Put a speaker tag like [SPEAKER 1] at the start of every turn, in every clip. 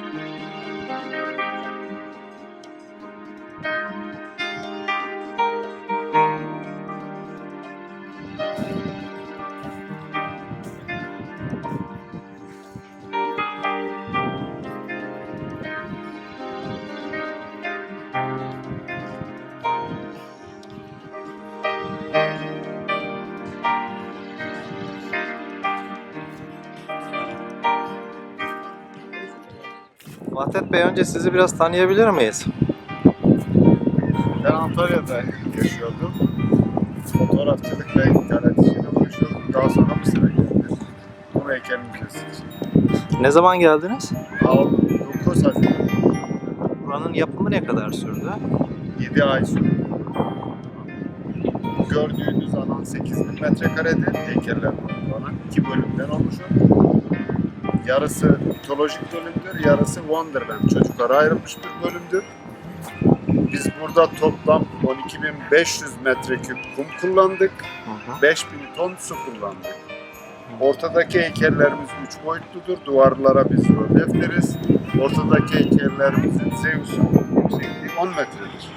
[SPEAKER 1] thank you Vahdet Bey önce sizi biraz tanıyabilir miyiz?
[SPEAKER 2] Ben Antalya'da yaşıyordum. Fotoğrafçılık ve galericiyle uğraşıyordum. Daha sonra Mısır'a geldim. Bu heykel müzesi için.
[SPEAKER 1] Ne zaman geldiniz?
[SPEAKER 2] 9 Haziran,
[SPEAKER 1] Buranın yapımı ne kadar sürdü?
[SPEAKER 2] 7 ay sürdü. Gördüğünüz alan 8000 metrekaredir. Heykeller alan. iki bölümden oluşuyor. Yarısı mitolojik bölümdür, yarısı Wonderland. Çocuklara ayrılmış bir bölümdür. Biz burada toplam 12.500 metreküp kum kullandık.
[SPEAKER 1] Hı hı.
[SPEAKER 2] 5000 ton su kullandık. Ortadaki heykellerimiz 3 boyutludur. Duvarlara biz rölyef deriz. Ortadaki heykellerimizin Zeus'un yüksekliği 10 metredir.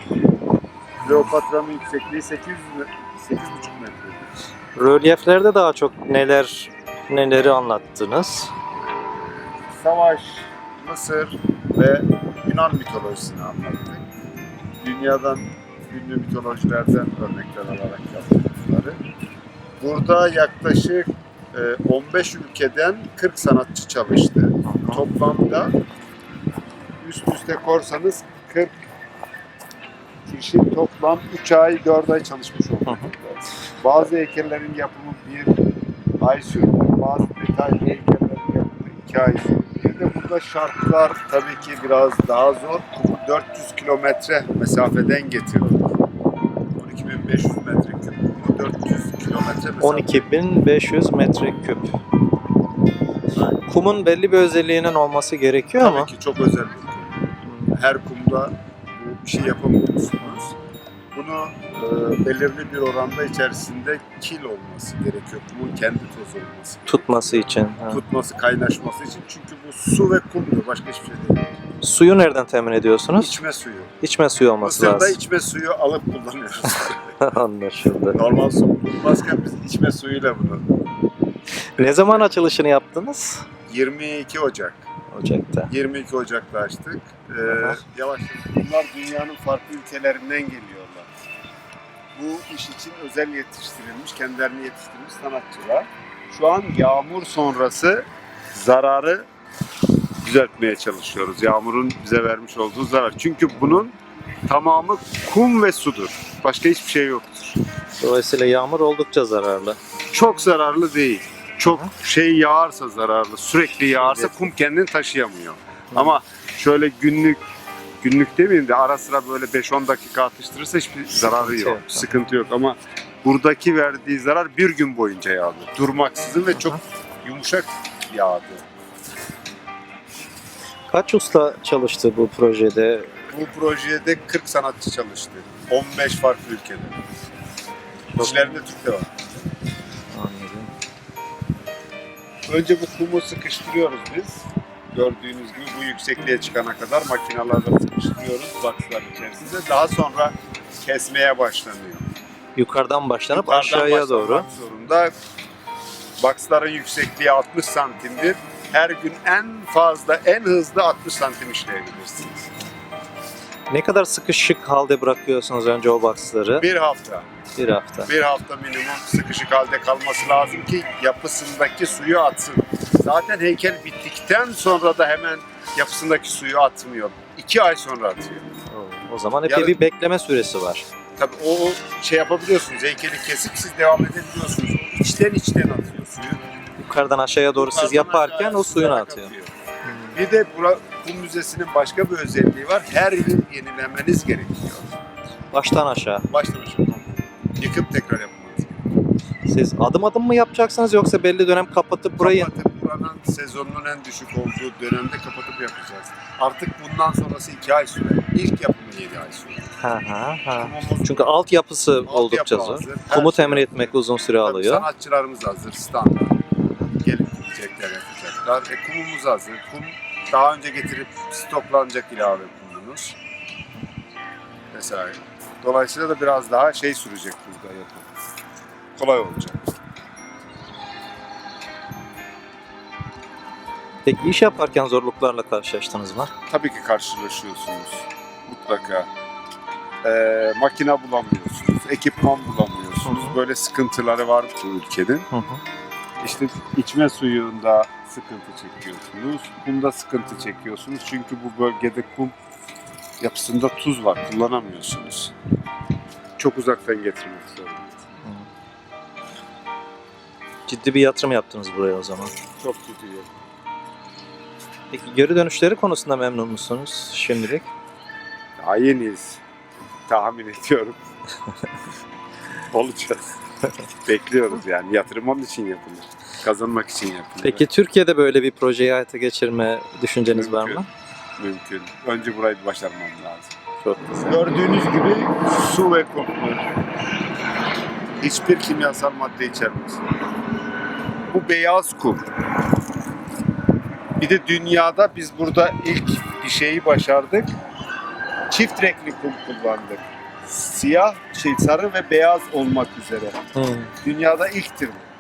[SPEAKER 2] Kleopatra'nın yüksekliği 800 me- 8,5 metredir.
[SPEAKER 1] Rölyeflerde daha çok neler neleri anlattınız?
[SPEAKER 2] Savaş, Mısır ve Yunan mitolojisini anlattık. Dünyadan ünlü mitolojilerden örnekler alarak yaptık bunları. Burada yaklaşık e, 15 ülkeden 40 sanatçı çalıştı. Toplamda üst üste korsanız 40 kişi toplam 3 ay 4 ay çalışmış oldu. Bazı heykellerin yapımı bir ay sürdü. Bazı detaylı heykellerin yapımı 2 ay sürdü. De burada şartlar tabii ki biraz daha zor. Kumu 400 kilometre mesafeden getirdik. 12.500 metre küp. Kumu 400 kilometre mesafe.
[SPEAKER 1] 12.500 metreküp. Kumun belli bir özelliğinin olması gerekiyor ama
[SPEAKER 2] Tabii ki çok özel bir kum. Her kumda bu işi yapamıyorsunuz. Bunu e, belirli bir oranda içerisinde kil olması gerekiyor. Kumun kendi tozu olması.
[SPEAKER 1] tutması için. ha.
[SPEAKER 2] Tutması, kaynaşması için. Çünkü bu su ve kumdur. Başka hiçbir şey değil.
[SPEAKER 1] Suyu nereden temin ediyorsunuz?
[SPEAKER 2] İçme suyu.
[SPEAKER 1] İçme suyu olması
[SPEAKER 2] Mısır'da
[SPEAKER 1] lazım.
[SPEAKER 2] içme suyu alıp kullanıyoruz.
[SPEAKER 1] Anlaşıldı.
[SPEAKER 2] Normal su bulunmazken biz içme suyuyla bunu.
[SPEAKER 1] Ne zaman açılışını yaptınız?
[SPEAKER 2] 22 Ocak.
[SPEAKER 1] Ocak'ta.
[SPEAKER 2] 22 Ocak'ta açtık. Ee, yavaş yavaş. Bunlar dünyanın farklı ülkelerinden geliyorlar. Bu iş için özel yetiştirilmiş, kendilerini yetiştirilmiş sanatçılar. Şu an yağmur sonrası zararı düzeltmeye çalışıyoruz. Yağmurun bize vermiş olduğu zarar. Çünkü bunun tamamı kum ve sudur. Başka hiçbir şey yoktur.
[SPEAKER 1] Dolayısıyla yağmur oldukça zararlı.
[SPEAKER 2] Çok zararlı değil. Çok şey yağarsa zararlı, sürekli yağarsa kum kendini taşıyamıyor. Ama şöyle günlük günlük demeyeyim de ara sıra böyle 5-10 dakika atıştırırsa hiçbir zararı yok.
[SPEAKER 1] yok.
[SPEAKER 2] Sıkıntı yok ama buradaki verdiği zarar bir gün boyunca yağdı. Durmaksızın ve çok yumuşak yağdı.
[SPEAKER 1] Kaç usta çalıştı bu projede?
[SPEAKER 2] Bu projede 40 sanatçı çalıştı. 15 farklı ülkede. İçlerinde Türk de var.
[SPEAKER 1] Anladım.
[SPEAKER 2] Önce bu kumu sıkıştırıyoruz biz. Gördüğünüz gibi bu yüksekliğe çıkana kadar makinalarla sıkıştırıyoruz boxlar içerisinde. Daha sonra kesmeye başlanıyor.
[SPEAKER 1] Yukarıdan başlanıp
[SPEAKER 2] Yukarıdan
[SPEAKER 1] aşağıya doğru.
[SPEAKER 2] Zorunda. Boxların yüksekliği 60 santimdir. Her gün en fazla, en hızlı 60 santim işleyebilirsiniz.
[SPEAKER 1] Ne kadar sıkışık halde bırakıyorsunuz önce o boxları?
[SPEAKER 2] Bir hafta,
[SPEAKER 1] Bir hafta.
[SPEAKER 2] bir hafta minimum sıkışık halde kalması lazım ki yapısındaki suyu atsın. Zaten heykel bittikten sonra da hemen yapısındaki suyu atmıyor. İki ay sonra atıyor.
[SPEAKER 1] O zaman epey
[SPEAKER 2] Yani-
[SPEAKER 1] bir bekleme süresi var.
[SPEAKER 2] Tabii o, o şey yapabiliyorsunuz, heykeli kesip siz devam edebiliyorsunuz. O içten içten atıyor suyu.
[SPEAKER 1] Yukarıdan aşağıya doğru siz
[SPEAKER 2] Yukarıdan
[SPEAKER 1] yaparken
[SPEAKER 2] aşağıya
[SPEAKER 1] o suyunu
[SPEAKER 2] sızarak
[SPEAKER 1] atıyor.
[SPEAKER 2] Bir de bura, bu müzesinin başka bir özelliği var. Her yıl yenilemeniz gerekiyor.
[SPEAKER 1] Baştan aşağı.
[SPEAKER 2] Baştan aşağı. Yıkıp tekrar yapmanız gerekiyor.
[SPEAKER 1] Siz adım adım mı yapacaksınız yoksa belli dönem kapatıp burayı...
[SPEAKER 2] Kapatıp buranın sezonunun en düşük olduğu dönemde kapatıp yapacağız. Artık bundan sonrası iki ay sürer. İlk yapımı yedi ay sürer.
[SPEAKER 1] Ha ha ha.
[SPEAKER 2] Kumumuz
[SPEAKER 1] Çünkü altyapısı
[SPEAKER 2] Altyapı
[SPEAKER 1] oldukça zor.
[SPEAKER 2] hazır.
[SPEAKER 1] Kumu
[SPEAKER 2] şey
[SPEAKER 1] temin
[SPEAKER 2] hazır.
[SPEAKER 1] etmek uzun süre
[SPEAKER 2] Tabii
[SPEAKER 1] alıyor.
[SPEAKER 2] Sanatçılarımız hazır, standart. Gelip gidecekler, yapacaklar. E, kumumuz hazır. Kum daha önce getirip stoklanacak ilave kumunuz. Vesaire. Dolayısıyla da biraz daha şey sürecek burada yapım. Kolay olacak.
[SPEAKER 1] Peki iş yaparken zorluklarla karşılaştınız mı?
[SPEAKER 2] Tabii ki karşılaşıyorsunuz. Mutlaka. Ee, makine bulamıyorsunuz, ekipman bulamıyorsunuz.
[SPEAKER 1] Hı hı.
[SPEAKER 2] Böyle sıkıntıları var bu ülkenin.
[SPEAKER 1] Hı hı.
[SPEAKER 2] İşte içme suyunda sıkıntı çekiyorsunuz. Kumda sıkıntı çekiyorsunuz. Çünkü bu bölgede kum yapısında tuz var. Kullanamıyorsunuz. Çok uzaktan getirmek zorundayız.
[SPEAKER 1] Ciddi bir yatırım yaptınız buraya o zaman.
[SPEAKER 2] Çok gidiyor.
[SPEAKER 1] Peki geri dönüşleri konusunda memnun musunuz şimdilik?
[SPEAKER 2] Daha yeniyiz. Tahmin ediyorum. Olacağız. Bekliyoruz yani. Yatırım onun için yapılır. Kazanmak için yapılır.
[SPEAKER 1] Peki Türkiye'de böyle bir projeyi hayata geçirme düşünceniz var mı?
[SPEAKER 2] Mümkün. Önce burayı bir başarmam lazım.
[SPEAKER 1] Çok güzel.
[SPEAKER 2] Gördüğünüz gibi su ve kum. Hiçbir kimyasal madde içermez. Bu beyaz kum. Bir de dünyada biz burada ilk bir şeyi başardık. Çift renkli kum kullandık. Siyah, şey sarı ve beyaz olmak üzere.
[SPEAKER 1] Hı.
[SPEAKER 2] Dünyada ilktir bu.